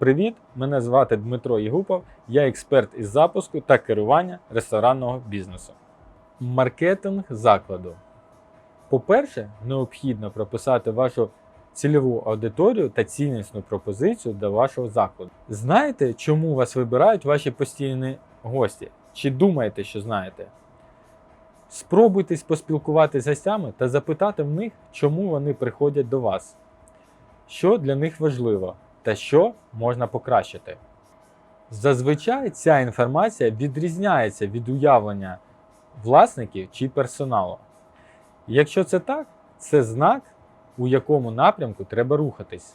Привіт! Мене звати Дмитро Єгупов, я експерт із запуску та керування ресторанного бізнесу. Маркетинг закладу. По-перше, необхідно прописати вашу цільову аудиторію та ціннісну пропозицію до вашого закладу. Знаєте, чому вас вибирають ваші постійні гості? Чи думаєте, що знаєте? Спробуйтесь поспілкуватися з гостями та запитати в них, чому вони приходять до вас, що для них важливо та що можна покращити. Зазвичай ця інформація відрізняється від уявлення власників чи персоналу. Якщо це так, це знак, у якому напрямку треба рухатись.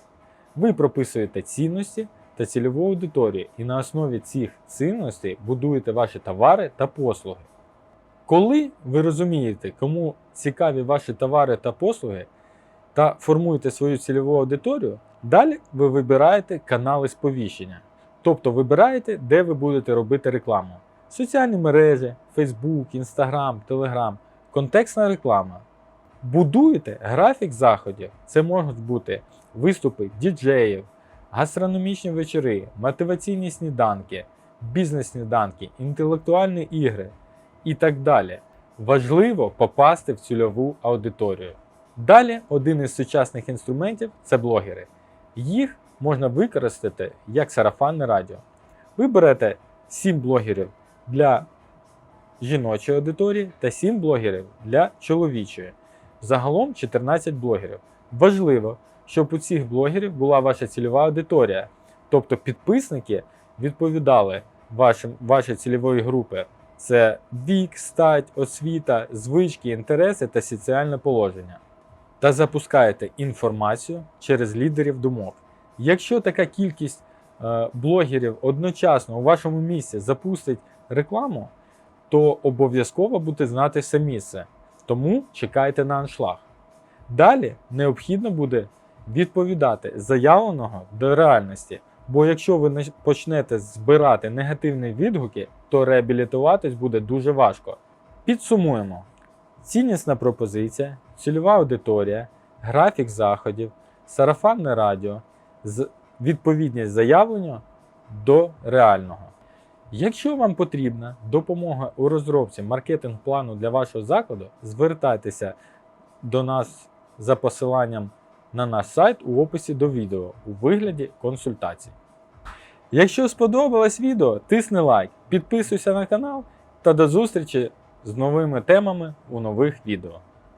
Ви прописуєте цінності та цільову аудиторію, і на основі цих цінностей будуєте ваші товари та послуги. Коли ви розумієте, кому цікаві ваші товари та послуги, та формуєте свою цільову аудиторію, далі ви вибираєте канали сповіщення. Тобто вибираєте, де ви будете робити рекламу. Соціальні мережі, Facebook, Instagram, Telegram, контекстна реклама. Будуєте графік заходів. Це можуть бути виступи діджеїв, гастрономічні вечори, мотиваційні сніданки, бізнес-сніданки, інтелектуальні ігри і так далі. Важливо попасти в цільову аудиторію. Далі один із сучасних інструментів це блогери. Їх можна використати як сарафанне радіо. Ви берете 7 блогерів для жіночої аудиторії та 7 блогерів для чоловічої. Загалом 14 блогерів. Важливо, щоб у цих блогерів була ваша цільова аудиторія, тобто підписники відповідали вашим, вашій цільової групи. Це вік, стать, освіта, звички, інтереси та соціальне положення. Та запускаєте інформацію через лідерів думок. Якщо така кількість е, блогерів одночасно у вашому місці запустить рекламу, то обов'язково будете знати це місце. Тому чекайте на аншлаг. Далі необхідно буде відповідати заявленого до реальності. Бо якщо ви не почнете збирати негативні відгуки, то реабілітуватись буде дуже важко. Підсумуємо: ціннісна пропозиція, цільова аудиторія, графік заходів, сарафанне радіо, відповідність заявлення до реального. Якщо вам потрібна допомога у розробці маркетинг-плану для вашого закладу, звертайтеся до нас за посиланням на наш сайт у описі до відео у вигляді консультацій. Якщо сподобалось відео, тисни лайк, підписуйся на канал та до зустрічі з новими темами у нових відео.